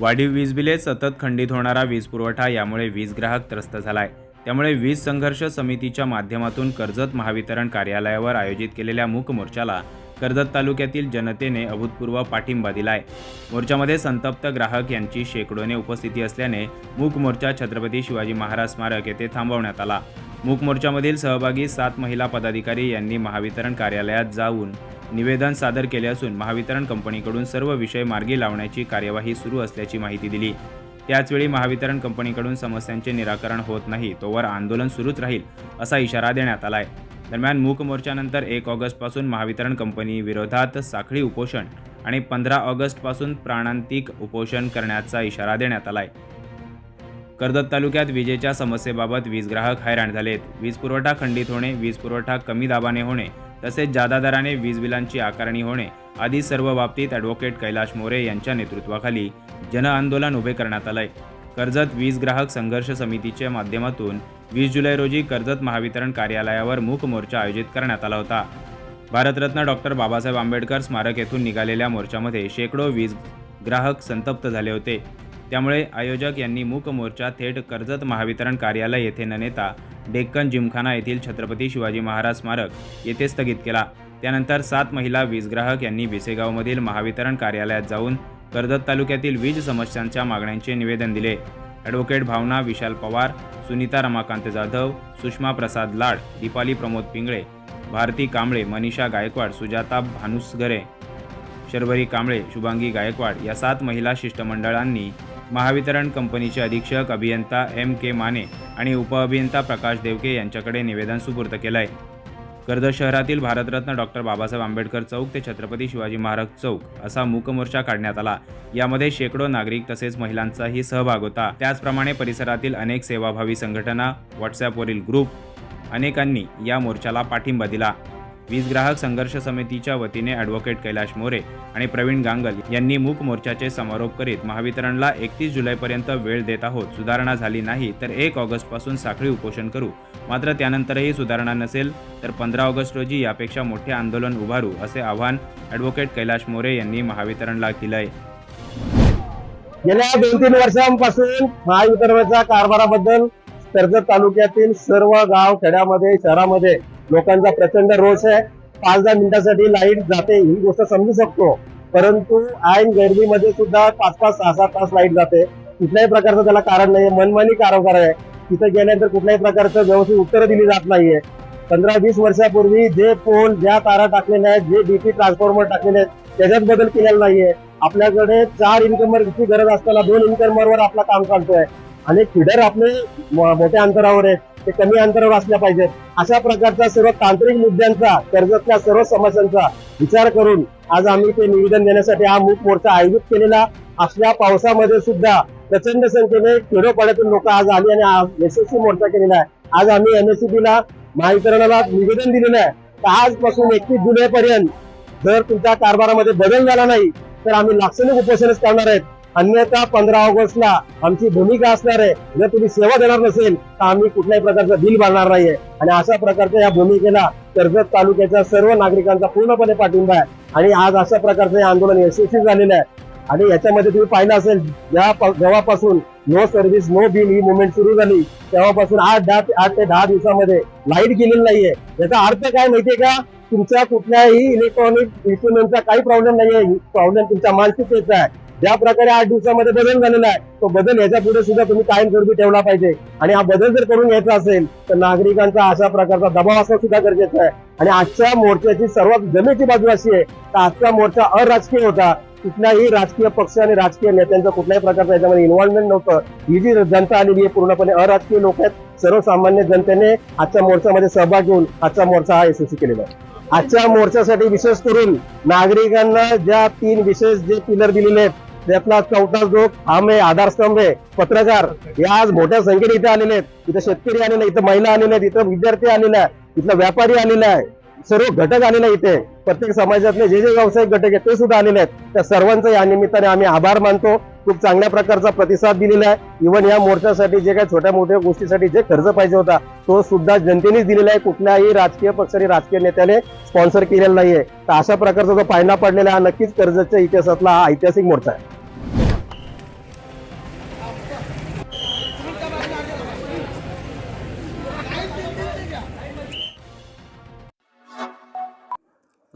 वाढीव वीज बिले सतत खंडित होणारा वीज पुरवठा यामुळे वीज ग्राहक त्रस्त झालाय. त्यामुळे वीज संघर्ष समितीच्या माध्यमातून कर्जत महावितरण कार्यालयावर आयोजित केलेल्या मूक मोर्चाला कर्जत तालुक्यातील जनतेने अभूतपूर्व पाठिंबा दिलाय. मोर्चामध्ये संतप्त ग्राहक यांची शेकडोने उपस्थिती असल्याने मूक मोर्चा छत्रपती शिवाजी महाराज स्मारक येथे थांबवण्यात आला. मूक मोर्चामधील सहभागी सात महिला पदाधिकारी यांनी महावितरण कार्यालयात जाऊन निवेदन सादर केले असून महावितरण कंपनीकडून सर्व विषय मार्गी लावण्याची कार्यवाही सुरू असल्याची माहिती दिली. त्याचवेळी महावितरण कंपनीकडून समस्यांचे निराकरण होत नाही तोवर आंदोलन सुरूच राहील असा इशारा देण्यात आलाय. दरम्यान मूक मोर्चानंतर एक ऑगस्टपासून महावितरण कंपनी विरोधात साखळी उपोषण आणि पंधरा ऑगस्टपासून प्राणांतिक उपोषण करण्याचा इशारा देण्यात आलाय. कर्जत तालुक्यात विजेच्या समस्येबाबत वीज ग्राहक हैराण झालेत. वीज पुरवठा खंडित होणे वीज पुरवठा कमी दाबाने होणे तसेच जादा दराने वीज बिलांची आकारणी होणे आदी सर्व बाबतीत ॲडव्होकेट कैलाश मोरे यांच्या नेतृत्वाखाली जनआंदोलन उभे करण्यात आलंय. कर्जत वीज ग्राहक संघर्ष समितीच्या माध्यमातून वीस जुलै रोजी कर्जत महावितरण कार्यालयावर मूक मोर्चा आयोजित करण्यात आला होता. भारतरत्न डॉक्टर बाबासाहेब आंबेडकर स्मारक येथून निघालेल्या मोर्चामध्ये शेकडो वीज ग्राहक संतप्त झाले होते. त्यामुळे आयोजक यांनी मूक मोर्चा थेट कर्जत महावितरण कार्यालय येथे न नेता डेक्कन जिमखाना येथील छत्रपती शिवाजी महाराज स्मारक येथे स्थगित केला. त्यानंतर सात महिला वीज ग्राहक यांनी भिसेगावमधील महावितरण कार्यालयात जाऊन कर्जत तालुक्यातील वीज समस्यांच्या मागण्यांचे निवेदन दिले. ॲडव्होकेट भावना विशाल पवार सुनीता रमाकांत जाधव सुषमा प्रसाद लाड दीपाली प्रमोद पिंगळे भारती कांबळे मनीषा गायकवाड सुजाता भानुसगरे शर्वरी कांबळे शुभांगी गायकवाड या सात महिला शिष्टमंडळांनी महावितरण कंपनीचे अधीक्षक अभियंता एम के माने आणि उपअभियंता प्रकाश देवके यांच्याकडे निवेदन सुपूर्द केलं आहे कर्जत शहरातील भारतरत्न डॉक्टर बाबासाहेब आंबेडकर चौक ते छत्रपती शिवाजी महाराज चौक असा मूकमोर्चा काढण्यात आला. यामध्ये शेकडो नागरिक तसेच महिलांचाही सहभाग होता. त्याचप्रमाणे परिसरातील अनेक सेवाभावी संघटना व्हॉट्सॲपवरील ग्रुप अनेकांनी या मोर्चाला पाठिंबा दिला. वीज ग्राहक संघर्ष समितीच्या वतीने ॲडव्होकेट कैलाश मोरे आणि प्रवीण गांगल यांनी मूक मोर्चाचे समारोप करीत महावितरणला एकतीस जुलैपर्यंत वेळ देत आहोत. सुधारणा झाली नाही तर एक ऑगस्टपासून साखळी उपोषण करू. मात्र त्यानंतरही सुधारणा नसेल तर पंधरा ऑगस्ट रोजी यापेक्षा मोठे आंदोलन उभारू असे आव्हान ॲडव्होकेट कैलाश मोरे यांनी महावितरणला केलं गेल्या दोन तीन वर्षांपासून महावितरणाच्या कारभाराबद्दल कर्जत तालुक्यातील सर्व गाव खेड्यामध्ये शहरामध्ये लोकांचा प्रचंड रोष आहे. पाच दहा मिनिटासाठी लाइट जाते ही गोष्ट समजू शकतो. परंतु ऐन गर्दीमध्ये सुद्धा पाच पाच सहा सात तास लाइट जाते. कुठल्याही प्रकारचं त्याला कारण नाही मनमानी कारभार आहे. तिथे गेल्यानंतर कुठल्याही प्रकारचं व्यवस्थित उत्तरं दिली जात नाहीये. पंधरा वीस वर्षापूर्वी जे पोल ज्या तारा टाकलेल्या आहेत जे डीपी ट्रान्सफॉर्मर टाकलेले आहेत त्याच्यात बदल केलेला नाहीये. आपल्याकडे चार इन्कमरची गरज असताना दोन इन्कमरवर आपलं काम चालतोय. आणि फिडर आपले मोठ्या अंतरावर आहेत. ते कमी अंतरावर असल्या पाहिजेत. अशा प्रकारच्या सर्व तांत्रिक मुद्द्यांचा कर्जतल्या सर्व समस्यांचा विचार करून आज आम्ही ते निवेदन देण्यासाठी हा मूक मोर्चा आयोजित केलेला. असल्या पावसामध्ये सुद्धा प्रचंड संख्येने खेडोपाड्यातून लोक आज आली आणि आज यशस्वी मोर्चा केलेला आहे. आज आम्ही एनएससीबी ला महावितरणाला निवेदन दिलेलं आहे. तर आजपासून एकतीस जुलैपर्यंत जर तुमच्या कारभारामध्ये बदल झाला नाही तर आम्ही लाक्षणिक उपोषणच करणार आहेत. अन्यथा पंधरा ऑगस्टला आमची भूमिका असणार आहे. जर तुम्ही सेवा देणार नसेल तर आम्ही कुठल्याही प्रकारचं बिल भरणार नाहीये. आणि अशा प्रकारच्या या भूमिकेला कर्जत तालुक्याच्या सर्व नागरिकांचा पूर्णपणे पाठिंबा आहे. आणि आज अशा प्रकारचं हे आंदोलन यशस्वी झालेलं आहे. आणि याच्यामध्ये तुम्ही पाहिलं असेल या जेव्हापासून नो सर्व्हिस नो बिल ही मुवमेंट सुरू झाली तेव्हापासून आठ दहा आठ ते दहा दिवसामध्ये लाइट गेलेली नाहीये. याचा अर्थ काय माहितीये का? तुमच्या कुठल्याही इलेक्ट्रॉनिक इन्स्ट्रुमेंटचा काही प्रॉब्लेम नाहीये. प्रॉब्लेम तुमच्या मानसिकतेचा आहे. ज्या प्रकारे आठ दिवसामध्ये बदल झालेला आहे तो बदल याच्यापुढे सुद्धा तुम्ही कायमस्वरूपी ठेवला पाहिजे. आणि हा बदल जर करून घ्यायचा असेल तर नागरिकांचा अशा प्रकारचा दबाव असणं सुद्धा गरजेचं आहे. आणि आजच्या मोर्चाची सर्वात जमेची बाजू अशी आहे तर आजचा मोर्चा अराजकीय होता. कुठल्याही राजकीय पक्ष आणि राजकीय नेत्यांचं कुठल्याही प्रकारचं याच्यामध्ये इन्व्हॉल्वमेंट नव्हतं. ही जी जनता आलेली आहे पूर्णपणे अराजकीय लोक आहेत. सर्वसामान्य जनतेने आजच्या मोर्चामध्ये सहभाग घेऊन आजचा मोर्चा हा यशस्वी केलेला आहे. आजच्या मोर्चासाठी विशेष करून नागरिकांना ज्या तीन विशेष जे पिलर दिलेले आहेत त्यातला चौथा जो खांब आहे आधारस्तंभ आहे. पत्रकार या आज मोठ्या संख्येने इथे आलेले आहेत. इथं शेतकरी आलेले इथं महिला आलेल्या आहेत इथं विद्यार्थी आलेले आहे इथला व्यापारी आलेला आहे. सर्व घटक आलेला इथे. प्रत्येक समाजातले जे जे व्यावसायिक घटक आहेत ते सुद्धा आलेले आहेत. त्या सर्वांचा या निमित्ताने आम्ही आभार मानतो. खूप चांगल्या प्रकारचा प्रतिसाद दिलेला आहे. इव्हन या मोर्चासाठी जे काही छोट्या मोठ्या गोष्टीसाठी जे खर्च पाहिजे होता तो सुद्धा जनतेनेच दिलेला आहे. कुठल्याही राजकीय पक्षाने राजकीय नेत्याने स्पॉन्सर केलेला नाहीये. तर अशा प्रकारचा जो पायना पडलेला हा नक्कीच कर्जतच्या इतिहासातला हा ऐतिहासिक मोर्चा आहे.